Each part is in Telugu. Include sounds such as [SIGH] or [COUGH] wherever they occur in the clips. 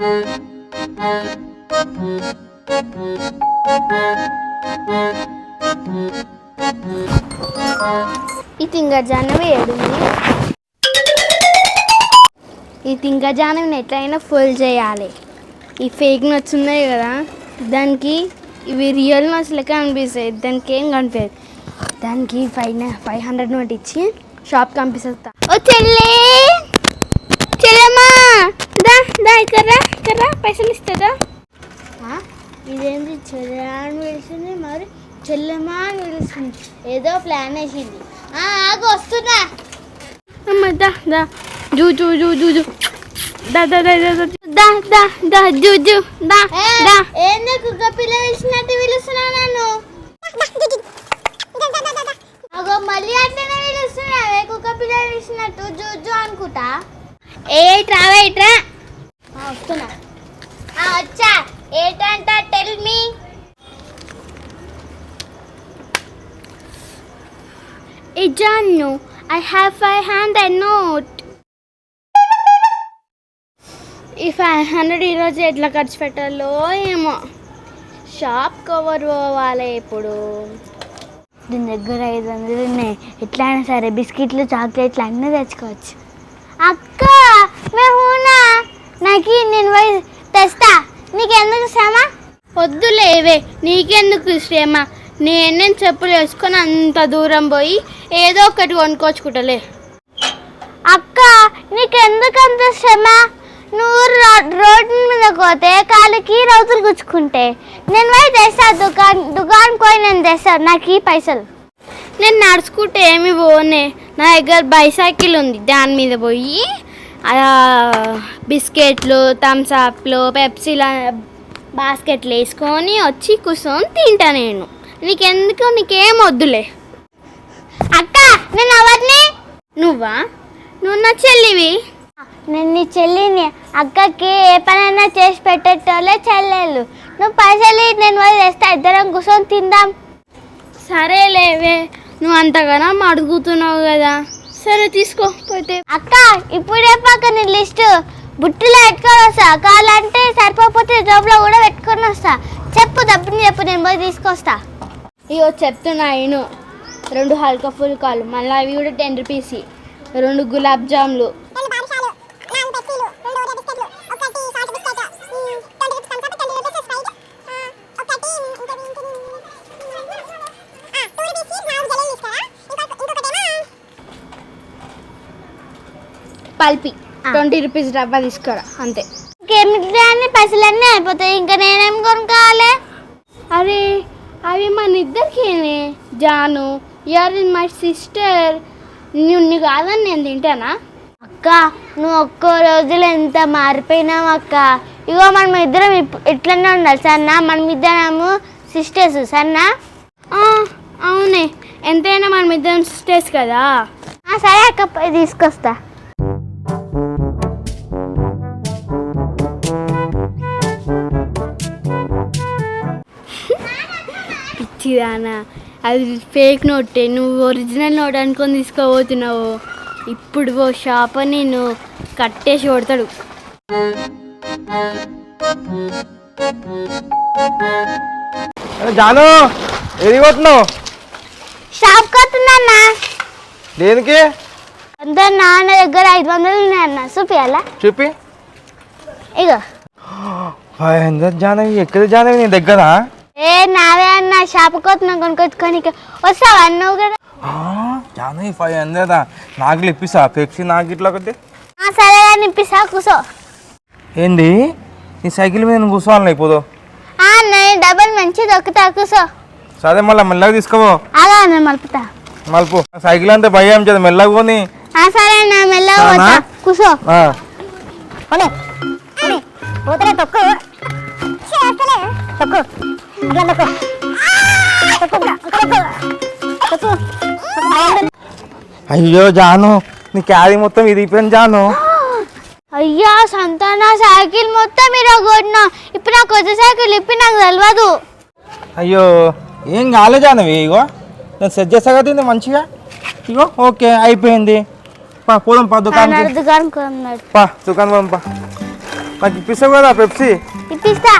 ఈ తింగజానవి ఏడుంది? ఈ తింగజానవిని ఎట్లయినా ఫుల్ చేయాలి. ఈ ఫేక్ నట్స్ ఉన్నాయి కదా దానికి ఇవి రియల్ నట్స్ లెక్క అనిపిస్తాయి దానికి ఏం కనిపించదు దానికి ఫైవ్ ఫైవ్ హండ్రెడ్ నోట్ ఇచ్చి షాప్కి పంపిస్తా. ఓ చెల్లే! చెల్లమ్మా! దా దా ఇక్కడ పైసలు ఇస్తుందా ఇదేంటి చెల్లె అని పిలిచింది మరి? చెల్లెమా అని పిలుస్తుంది. ఏదో ప్లాన్ వేసింది. ఆగు వస్తున్నా. అమ్మ దా దా. జూ జూ జూ జూ జూ. దా దా దా దా దా. దా దా జూ జూ. దా దా. ఏంది కుక్క పిల్ల వేసినట్టు పిలుస్తున్నా నన్ను? అగో మళ్ళీ అట్లనే పిలుస్తున్నావే కుక్క పిల్ల వేసినట్టు జూ జూ అనుకుంటా. ఏ ట్రావెట్రా Ijanu, I have five hundred note. ఈ ఫైవ్ హండ్రెడ్ ఈరోజు ఎట్లా ఖర్చు పెట్టాలో ఏమో. షాప్ కవర్ పోవాలి ఇప్పుడు. దీని దగ్గర ఐదు వందలు ఉన్నాయి. ఎట్లా అయినా సరే బిస్కెట్లు చాక్లెట్లు అన్నీ తెచ్చుకోవచ్చు. అక్క మేమునా నాకు నేను పోయి తెస్తా. నీకెందుకు శ్రమ? వద్దులేవే నీకెందుకు శ్రమ? నేనే చెప్పులు వేసుకొని అంత దూరం పోయి ఏదో ఒకటి కొనుక్కొచ్చుకుంటలే. అక్క నీకెందుకు అంత శ్రమ? నువ్వు రోడ్డు మీద పోతే కాళ్ళకి రౌతులు గుచ్చుకుంటే. నేను పోయి తెస్తా దుకాణం దుకాణం పోయి నేను తెస్తా నాకు ఈ పైసలు. నేను నడుచుకుంటే ఏమి పోనే. నా దగ్గర బైసైకిల్ ఉంది దాని మీద పోయి బిస్కెట్లు థమ్స్ అప్లు పెప్సీల బాస్కెట్లు వేసుకొని వచ్చి కూర్చొని తింటా నేను. నీకెందుకు? నీకేం వద్దులే. అక్క నేను ఎవరిని? నువ్వా? నువ్వు నా చెల్లివి? నేను నీ చెల్లిని. అక్కకి ఏ పనైనా చేసి పెట్టేటోళ్ళే చెల్లెళ్ళు. నువ్వు పైసలు నేను పోయి తెస్తా. ఇద్దరం కూర్చొని తిందాం. సరేలేవే నువ్వు అంతగానో అడుగుతున్నావు కదా. సరే తీసుకో పోతే. అక్క ఇప్పుడే పక్క నీ లిస్ట్. బుట్టిలో పెట్టుకొని వస్తా. కావాలంటే సరిపోతే జోబులో కూడా పెట్టుకొని వస్తా. చెప్పు తప్పని చెప్పు నేను పోయి తీసుకొస్తా. ఇవో చెప్తున్నా ఇను. రెండు హల్కా ఫుల్కాలు మళ్ళీ అవి కూడా టెన్ రూపీస్. రెండు గులాబ్ జామ్లు. పల్పి. ట్వంటీ రూపీస్ డబ్బా తీసుకురా అంతే. ఇంకేమి పైసలన్నీ అయిపోతాయి. ఇంకా నేనేం కొనుక్కోవాలి? అరే అవి మన ఇద్దరికేనే. Janu you're in my sister. నిన్ను కాదని నేను తింటానా? అక్క నువ్వు ఒక్కో రోజులు ఎంత మారిపోయినావు అక్క? ఇగో మనం ఇద్దరం ఇట్లనే ఉండాలి సన్నా మనం ఇద్దరము సిస్టర్స్ సన్నా అవునే. ఎంతైనా మనం ఇద్దరం సిస్టర్స్ కదా. సరే అక్క తీసుకొస్తా. పిచ్చిదానా అది ఫేక్ నోటే నువ్వు ఒరిజినల్ నోట్ అనుకొని తీసుకోబోతున్నావు. ఇప్పుడు ఓ షాప్ నేను కట్టేసి కొడతాడు. అరే జాను ఏది కొట్టినావు షాప్ కడుతున్నా దేనికి? అంత నాన్న దగ్గర ఐదు వందలు ఉన్నాయన్న. చూపియాలా? చెప్పి ఇగో. జానవి ఎక్కడ జానవి నీ దగ్గర? ఏ నావే అన్న షాప్ కొత్తున్నా కొనుక్కొచ్చుకోనికి వస్తావా కూడా ఆ, జానవి ఫైవ్ హండ్రెడ్? నాకు ఇప్పిస్తా పెప్సీ నాకు ఇట్లా ఒకటి ఆ, సరే కానీ ఇప్పిస్తా కూర్చో ఏంది? నీ సైకిల్ మీద కూర్చోవాలి ఇప్పుడు ఆ, నేను డబ్బులు మంచి దొక్కుతా కూర్చో సరే మళ్ళీ మెల్లగా తీసుకోవో అలా నేను మలుపుతా. మలుపు. సైకిల్ అంతా భయం చేద్దాం మెల్లగా ఆ, సరే నా మెల్లగా? పోతా కూర్చో ఆ, పోనీ. పోనీ. పోతలే తొక్కు. చేస్తలే తొక్కు. అయ్యో జాను నీ క్యారీ మొత్తం ఇరిగిపోయింది జాను. అయ్యా సంతాన సైకిల్ మొత్తం మీరు కొట్టినా ఇప్పుడు నాకు కొత్త సైకిల్ ఇప్పి నాకు తెలియదు అయ్యో ఏం కాలే జానవి ఇగో. నేను సెట్ చేస్తా కదా మంచిగా. ఇగో ఓకే అయిపోయింది. పా పోదాం పా దుకాణం పా దుకాణం పోదాం పా. నాకు ఇప్పిస్తావు కదా పెప్సీ? ఇప్పిస్తా.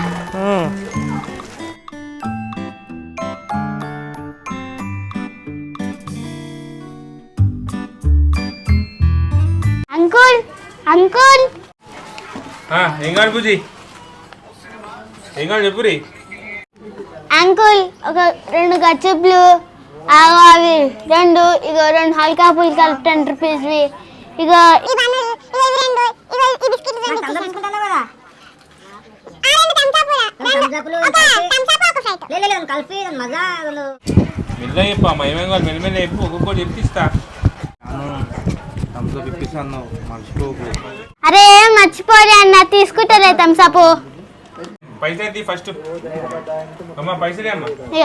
అంకుల్. ఆ, ఏం కాదు ఏం కాదు చెప్పురి అంకుల్ ఒక రెండు గచ్చుప్లు ఆగో అవి రెండు ఇక రెండు హల్కా ఫుల్కా టెన్ రూపీస్వి ఇగో ఇగో మెల్లగా చెప్పు అమ్మ ఏమేం కావాలి? మెల్ల మెల్ల చెప్పు ఒక్కొక్కటి చెప్పిస్తా. అరే మర్చిపోలే అన్న తీసుకుంటారే థమ్సప్ పైసలు ఫస్ట్ అమ్మ పైసలే అమ్మ? ఇక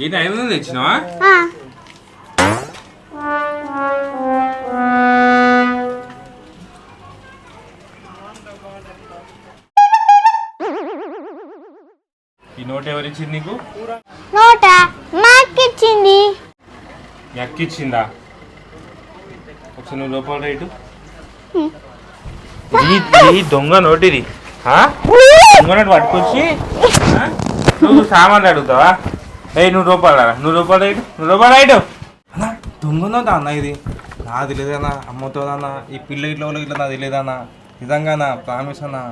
ఇది ఐదు వందలు తెచ్చినావా? ఆ. ఈ నోట్ ఎవరు ఇచ్చింది నీకు? నోట? మాకిచ్చింది. మీ అక్క ఇచ్చిందా? ఒకసారి నువ్వు లోపల రైటు. ఈ దొంగ నోట్ ఇది ఆ? దొంగ నోట్ పట్టుకొచ్చి? నువ్వు సామాన్లు అడుగుతావా? ఏ నువ్వు రూపాయలు నువ్వు రూపాయలు రైటు. నువ్వు రూపాయలు రైటు. అన్న దొంగ నోట్ అన్న ఇది? నాది లేదన్నా అమ్మతోదన్నా ఈ పిల్ల ఇట్లా ఇట్లా నాది లేదన్నా నిజంగానా ప్రామిస్ అన్నా.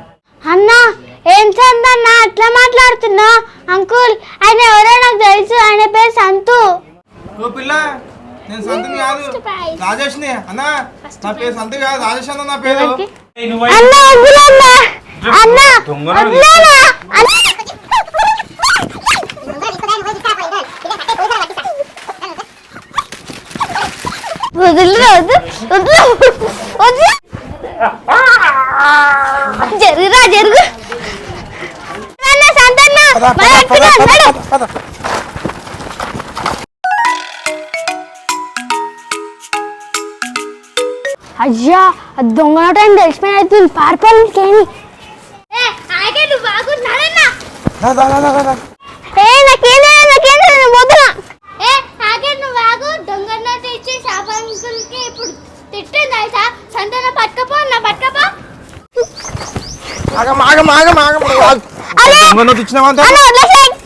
అన్న ఏం సందన్న అట్లా మాట్లాడుతున్నా అంకుల్ ఆయన ఎవరో నాకు తెలుసు. ఆయన పేరు సంతు. ఓ పిల్ల నేను సంతని కాదు. రాజేష్ని. అన్న నా పేరు సంత కాదు రాజేష్ అన్న నా పేరు. ఎవరికి? అన్న వదిలన్న అది దొంగ నోటని తెలిసిపోయిన అవుతుంది పారిపోలేకేమి ఆగే నువ్వు బాగున్నాడన్నా ఏ నాకేం తెలియదు, నాకేం తెలియదు, నేను పోతున్నా ఏ ఆగే నువ్వు ఆగు దొంగ నోటు ఇచ్చి షాప్ అంకుల్కి ఇప్పుడు తిట్టింది తెలుసా? సంతన పట్టుకపో నా పట్టుకపో. ఆగం ఆగం ఆగం ఆగం అరే! దొంగ నోట్ ఇచ్చినావా.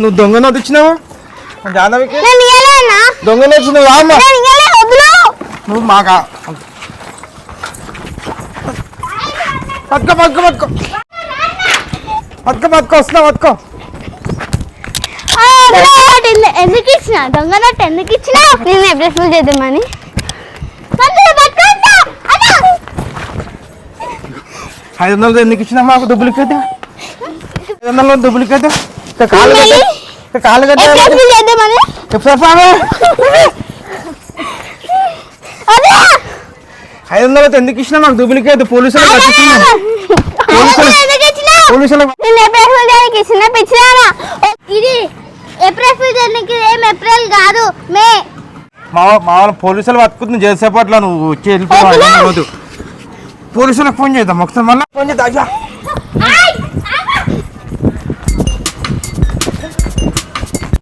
నువ్వు దొంగ నోట్ ఇచ్చినావా? దొంగ నోట్ ఇచ్చినావా నువ్వు మాకా? పట్టుకో పట్టుకో పట్టుకో పట్టుకో పట్టుకో వస్తున్నా పట్టుకో ఎందు- ఎందుకు ఇచ్చిన? దొంగ నోటు ఎందుకు ఇచ్చిన? నేను ఎప్పుడు ఫుల్ చేద్దామని ఐదు వందలు ఎందుకు ఇచ్చినా మాకు డూప్లికేట్ ఐదు వందలు డూప్లికేట్ ఇక కాలు ఇక కాలు కట్టే ఎప్పుడు [LAUGHS] ఫుల్ చేద్దామని ఎప్పుడు సామే అదే ఐదు వందలు అయితే ఎందుకు ఇచ్చినా మాకు డూప్లికేట్ పోలీసులు పోలీసులు ఇది ఏం ఏప్రిల్ కాదు మే. పోలీసులు బతుకుతుంది చేసేపట్ల నువ్వు వచ్చి వెళ్ళిపోవాలి పోలీసులకు ఫోన్ చేద్దాం ఒకసారి మళ్ళీ. ఫోన్ చేద్దాం